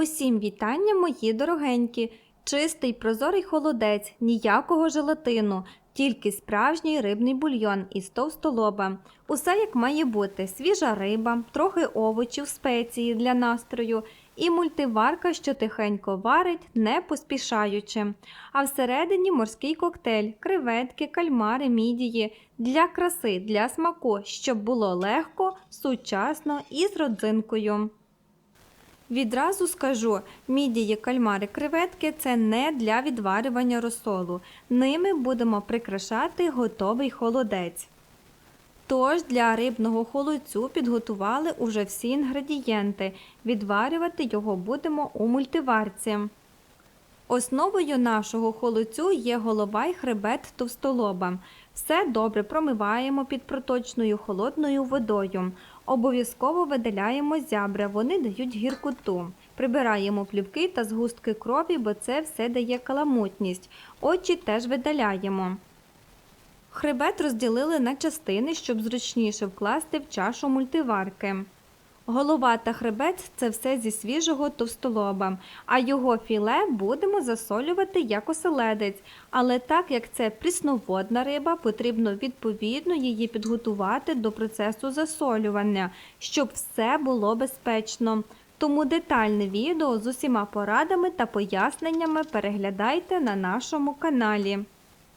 Усім вітання, мої дорогенькі! Чистий прозорий холодець, ніякого желатину, тільки справжній рибний бульйон із товстолоба. Усе як має бути: свіжа риба, трохи овочів, спеції для настрою і мультиварка, що тихенько варить, не поспішаючи. А всередині морський коктейль, креветки, кальмари, мідії для краси, для смаку, щоб було легко, сучасно і з родзинкою. Відразу скажу, мідії, кальмари, креветки це не для відварювання розсолу. Ними будемо прикрашати готовий холодець. Тож для рибного холодцю підготували уже всі інгредієнти. Відварювати його будемо у мультиварці. Основою нашого холодцю є голова й хребет товстолоба. Все добре промиваємо під проточною холодною водою. Обов'язково видаляємо зябри, вони дають гіркоту. Прибираємо плівки та згустки крові, бо це все дає каламутність. Очі теж видаляємо. Хребет розділили на частини, щоб зручніше вкласти в чашу мультиварки. Голова та хребет це все зі свіжого товстолоба, а його філе будемо засолювати як оселедець. Але так як це прісноводна риба, потрібно відповідно її підготувати до процесу засолювання, щоб все було безпечно. Тому детальне відео з усіма порадами та поясненнями переглядайте на нашому каналі.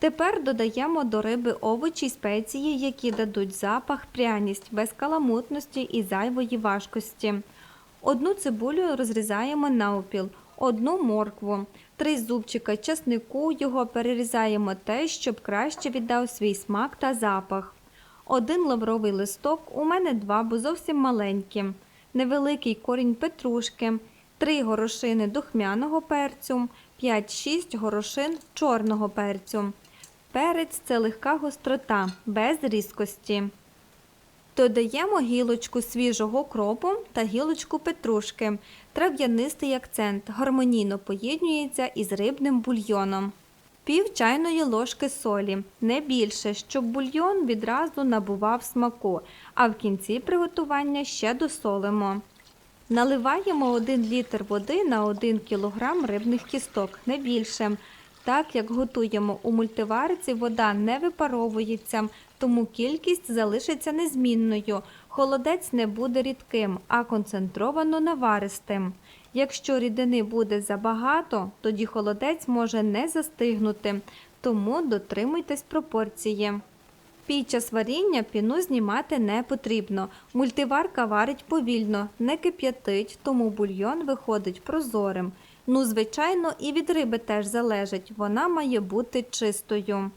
Тепер додаємо до риби овочі й спеції, які дадуть запах, пряність, без каламутності і зайвої важкості. Одну цибулю розрізаємо навпіл, одну моркву, три зубчика часнику його перерізаємо те, щоб краще віддав свій смак та запах. Один лавровий листок, у мене два, бо зовсім маленькі, невеликий корінь петрушки, три горошини духмяного перцю, 5-6 горошин чорного перцю. Перець це легка гострота, без різкості. Додаємо гілочку свіжого кропу та гілочку петрушки. Трав'янистий акцент гармонійно поєднується із рибним бульйоном. Пів чайної ложки солі, не більше, щоб бульйон відразу набував смаку, а в кінці приготування ще досолимо. Наливаємо 1 літр води на 1 кг рибних кісток, не більше. Так як готуємо у мультиварці, вода не випаровується, тому кількість залишиться незмінною. Холодець не буде рідким, а концентровано наваристим. Якщо рідини буде забагато, тоді холодець може не застигнути, тому дотримуйтесь пропорції. Під час варіння піну знімати не потрібно. Мультиварка варить повільно, не кип'ятить, тому бульйон виходить прозорим. Ну, звичайно, і від риби теж залежить, вона має бути чистою.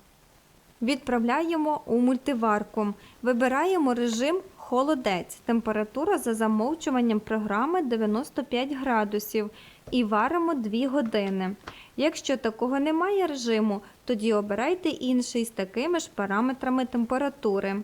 Відправляємо у мультиварку. Вибираємо режим холодець. Температура за замовчуванням програми 95 градусів і варимо 2 години. Якщо такого немає режиму, тоді обирайте інший з такими ж параметрами температури.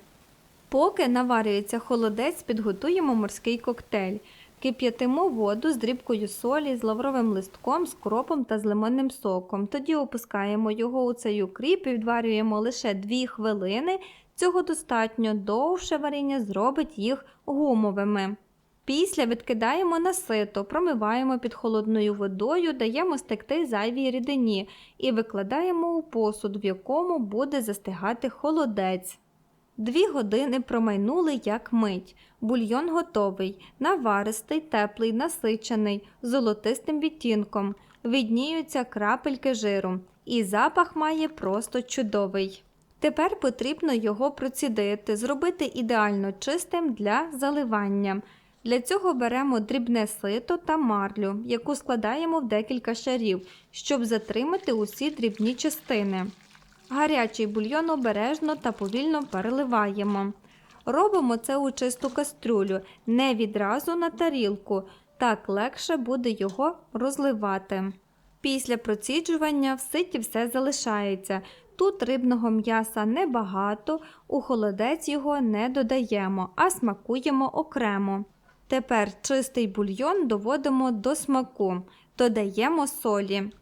Поки наварюється холодець, підготуємо морський коктейль. Кип'ятимо воду з дрібкою солі, з лавровим листком, з кропом та з лимонним соком. Тоді опускаємо його у цей укріп і відварюємо лише 2 хвилини. Цього достатньо довше варіння зробить їх гумовими. Після відкидаємо на сито, промиваємо під холодною водою, даємо стекти зайвій рідині і викладаємо у посуд, в якому буде застигати холодець. Дві години промайнули як мить. Бульйон готовий, наваристий, теплий, насичений, золотистим відтінком. Відніються крапельки жиру, і запах має просто чудовий. Тепер потрібно його процідити, зробити ідеально чистим для заливання. Для цього беремо дрібне сито та марлю, яку складаємо в декілька шарів, щоб затримати усі дрібні частини. Гарячий бульйон обережно та повільно переливаємо. Робимо це у чисту кастрюлю, не відразу на тарілку, так легше буде його розливати. Після проціджування в ситі все залишається. Тут рибного м'яса небагато, у холодець його не додаємо, а смакуємо окремо. Тепер чистий бульйон доводимо до смаку, додаємо солі.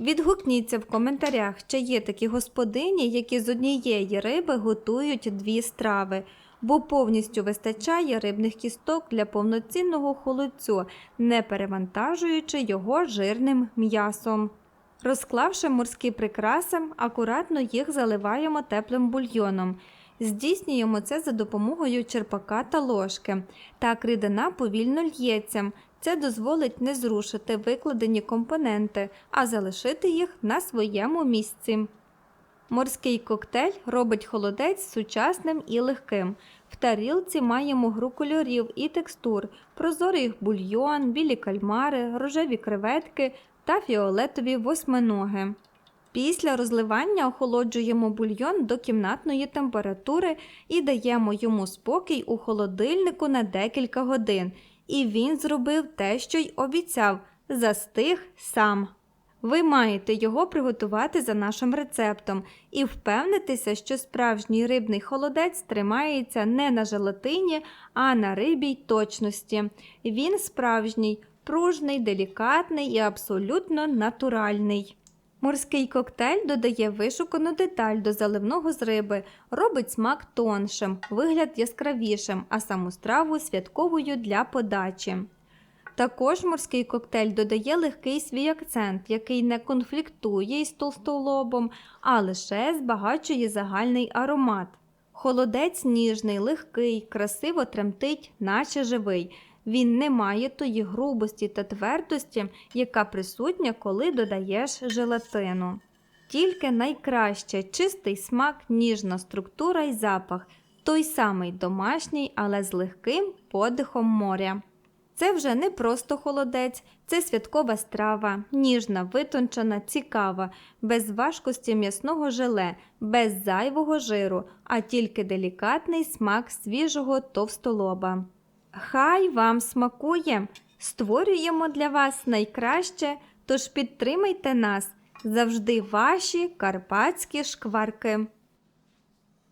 Відгукніться в коментарях, чи є такі господині, які з однієї риби готують дві страви. бо повністю вистачає рибних кісток для повноцінного холодцю, не перевантажуючи його жирним м'ясом. Розклавши морські прикраси, акуратно їх заливаємо теплим бульйоном. Здійснюємо це за допомогою черпака та ложки. Так рідина повільно л'ється. Це дозволить не зрушити викладені компоненти, а залишити їх на своєму місці. Морський коктейль робить холодець сучасним і легким. В тарілці маємо гру кольорів і текстур, прозорий бульйон, білі кальмари, рожеві креветки та фіолетові восьминоги. Після розливання охолоджуємо бульйон до кімнатної температури і даємо йому спокій у холодильнику на декілька годин. І він зробив те, що й обіцяв застиг сам. Ви маєте його приготувати за нашим рецептом і впевнитися, що справжній рибний холодець тримається не на желатині, а на рибій точності. Він справжній, пружний, делікатний і абсолютно натуральний. Морський коктейль додає вишукану деталь до заливного з риби, робить смак тоншим, вигляд яскравішим, а саму страву святковою для подачі. Також морський коктейль додає легкий свій акцент, який не конфліктує із толстолобом, а лише збагачує загальний аромат. Холодець ніжний, легкий, красиво тремтить, наче живий. Він не має тої грубості та твердості, яка присутня, коли додаєш желатину. Тільки найкраще чистий смак, ніжна структура і запах, той самий домашній, але з легким подихом моря. Це вже не просто холодець, це святкова страва, ніжна, витончена, цікава, без важкості м'ясного желе, без зайвого жиру, а тільки делікатний смак свіжого товстолоба. Хай вам смакує! Створюємо для вас найкраще, тож підтримайте нас завжди ваші карпатські шкварки.